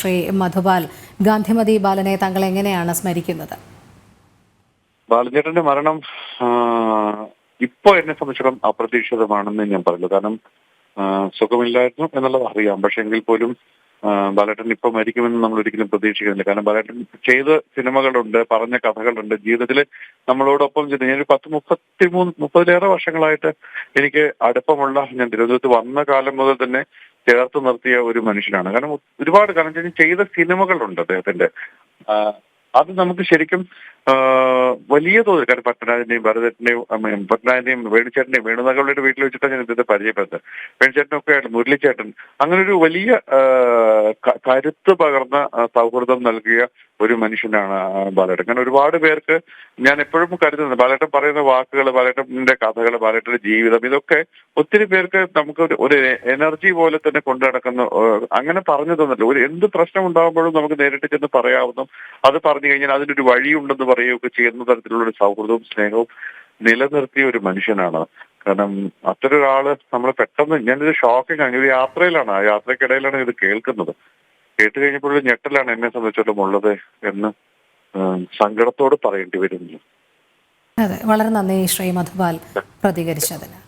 ശ്രീ മധുപാൽ ഗാന്ധിമതി ബാലനെ താങ്കൾ എങ്ങനെയാണ് സ്മരിക്കുന്നത്? ബാലചേട്ടന്റെ മരണം ഇപ്പോ എന്നെ സംബന്ധിച്ചിടത്തോളം അപ്രതീക്ഷിതമാണെന്ന് ഞാൻ പറയുള്ളൂ. കാരണം സുഖമില്ലായിരുന്നു എന്നുള്ളത് അറിയാം. പക്ഷെ എങ്കിൽ പോലും ബാലേട്ടൻ ഇപ്പൊ മരിക്കുമെന്ന് നമ്മൾ ഒരിക്കലും പ്രതീക്ഷിക്കുന്നില്ല. കാരണം ബാലേട്ടൻ ചെയ്ത സിനിമകളുണ്ട് പറഞ്ഞ കഥകളുണ്ട്. ജീവിതത്തിൽ നമ്മളോടൊപ്പം ചെയ്ത് ഞാനൊരു പത്ത് മുപ്പത്തി മൂന്ന് മുപ്പതിലേറെ വർഷങ്ങളായിട്ട് എനിക്ക് അടുപ്പമുള്ള ഞാൻ തിരുവനന്തപുരത്ത് വന്ന കാലം മുതൽ തന്നെ ചേർത്ത് നിർത്തിയ ഒരു മനുഷ്യനാണ്. കാരണം ഒരുപാട് കാരണം ചെയ്ത സിനിമകളുണ്ട് അദ്ദേഹത്തിന്റെ. അത് നമുക്ക് ശരിക്കും വലിയ തോതിൽ കാരണം പത്മനാഭന്റെയും ഭരതന്റെയും അമ്മയും വേണുചേട്ടനെയും വേണുനകളുടെ വീട്ടിൽ വെച്ചിട്ടാണ് ഞാൻ ഇദ്ദേഹത്തെ പരിചയപ്പെടുന്നത് വേണുചേട്ടനൊക്കെ മുരളിച്ചേട്ടൻ അങ്ങനെ ഒരു വലിയ കരുത്ത് പകർന്ന സൗഹൃദം നൽകിയ ഒരു മനുഷ്യനാണ് ബാലേട്ടൻ. കാരണം ഒരുപാട് പേർക്ക് ഞാൻ എപ്പോഴും കരുതുന്നത് ബാലേട്ടൻ പറയുന്ന വാക്കുകൾ ബാലേട്ടന്റെ കഥകൾ ബാലേട്ടന്റെ ജീവിതം ഇതൊക്കെ ഒത്തിരി പേർക്ക് നമുക്ക് ഒരു എനർജി പോലെ തന്നെ കൊണ്ടു നടക്കുന്ന അങ്ങനെ പറഞ്ഞു തന്നല്ലോ. ഒരു എന്ത് പ്രശ്നം ഉണ്ടാകുമ്പോഴും നമുക്ക് നേരിട്ട് ചെന്ന് പറയാവുന്നു അത് പറഞ്ഞു കഴിഞ്ഞാൽ അതിനൊരു വഴിയുണ്ടെന്ന് പറയുകയൊക്കെ ചെയ്യുന്ന തരത്തിലുള്ള ഒരു സൗഹൃദവും സ്നേഹവും നിലനിർത്തിയ ഒരു മനുഷ്യനാണ്. കാരണം ഒരാൾ നമ്മൾ പെട്ടെന്ന് ഞാനൊരു ഷോക്കിംഗ് ആണ് ഒരു യാത്രയിലാണ്. ആ യാത്രക്കിടയിലാണ് ഇത് കേൾക്കുന്നത്. കേട്ട് കഴിഞ്ഞപ്പോഴും ഞെട്ടലാണ് എന്നെ സംബന്ധിച്ചിടത്തോളം ഉള്ളത് എന്ന് സങ്കടത്തോട് പറയേണ്ടി വരുന്നു. അതെ. വളരെ നന്ദി ശ്രീ മധുപാൽ പ്രതികരിച്ചതിന്.